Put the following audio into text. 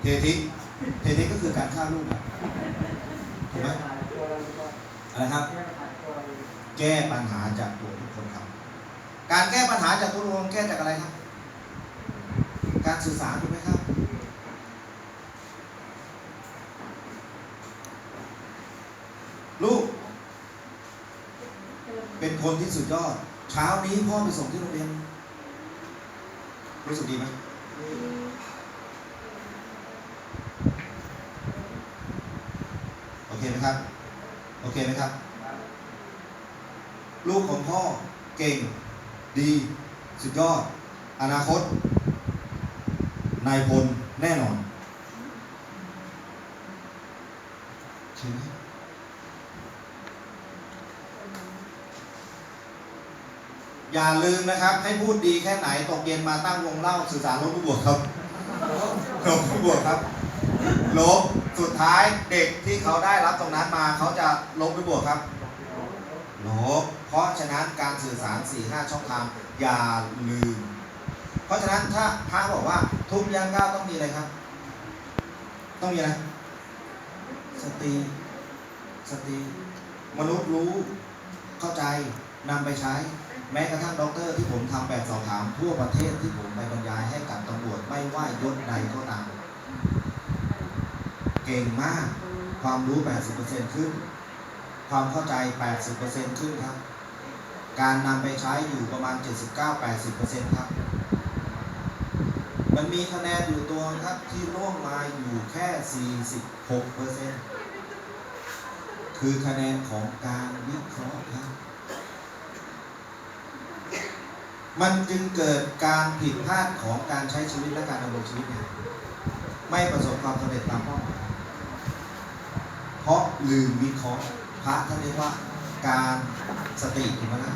เททิเททิกก็คือการฆ่าลูกอถูกไหมอะไรครับ แก้ปัญหาจากตัวทุกคนครับ การแก้ปัญหาจากตัวทุกคนแก้จากอะไรครับ การสื่อสารถูกไหมครับ ลูก เป็นคนที่สุดยอด เช้านี้พ่อไปส่งที่โรงเรียนรู้สึกดีไหมโอเค ไหมครับ โอเคไหมครับ ลูกของพ่อเก่ง ดี สุดยอด อนาคต นายพลแน่นอนใช่ไหมอย่าลืมนะครับ ให้พูดดีแค่ไหนตกเย็นมาตั้งวงเล่าสื่อสารลบผู้บวกครับลบผู้บวกครับ ลบสุดท้ายเด็กที่เขาได้รับตรงนั้นมาเขาจะลบหรือบวกครับลบเพราะฉะนั้นการสื่อสาร 4 5 ช่องทางอย่าลืม เพราะฉะนั้นถ้าพระบอกว่าทุกย่างก้าวต้องมีอะไรครับ ต้องมีอะไรสติสติมนุษย์รู้เข้าใจนำไปใช้ แม้กระทั่งด็อกเตอร์ที่ผมทำแบบสอบถามทั่วประเทศที่ผมไปบรรยายให้กับตำรวจไม่ว่ายศใดก็ตาม ก่งมาก ความรู้ 80%ขึ้น ความเข้าใจ 80%ขึ้นครับ การนำไปใช้อยู่ประมาณ 79-80%ครับ มันมีคะแนนอยู่ตัวครับที่ล่วงมาอยู่แค่ 46%คือคะแนนของการวิเคราะห์ครับมันจึงเกิดการผิดพลาดของการใช้ชีวิตและการดำรงชีวิตเนี่ยไม่ประสบความสำเร็จตามเป้าหมาย เพราะลืมวิเคราะห์พระท่านเรียกว่าการสติถูกไหมนะ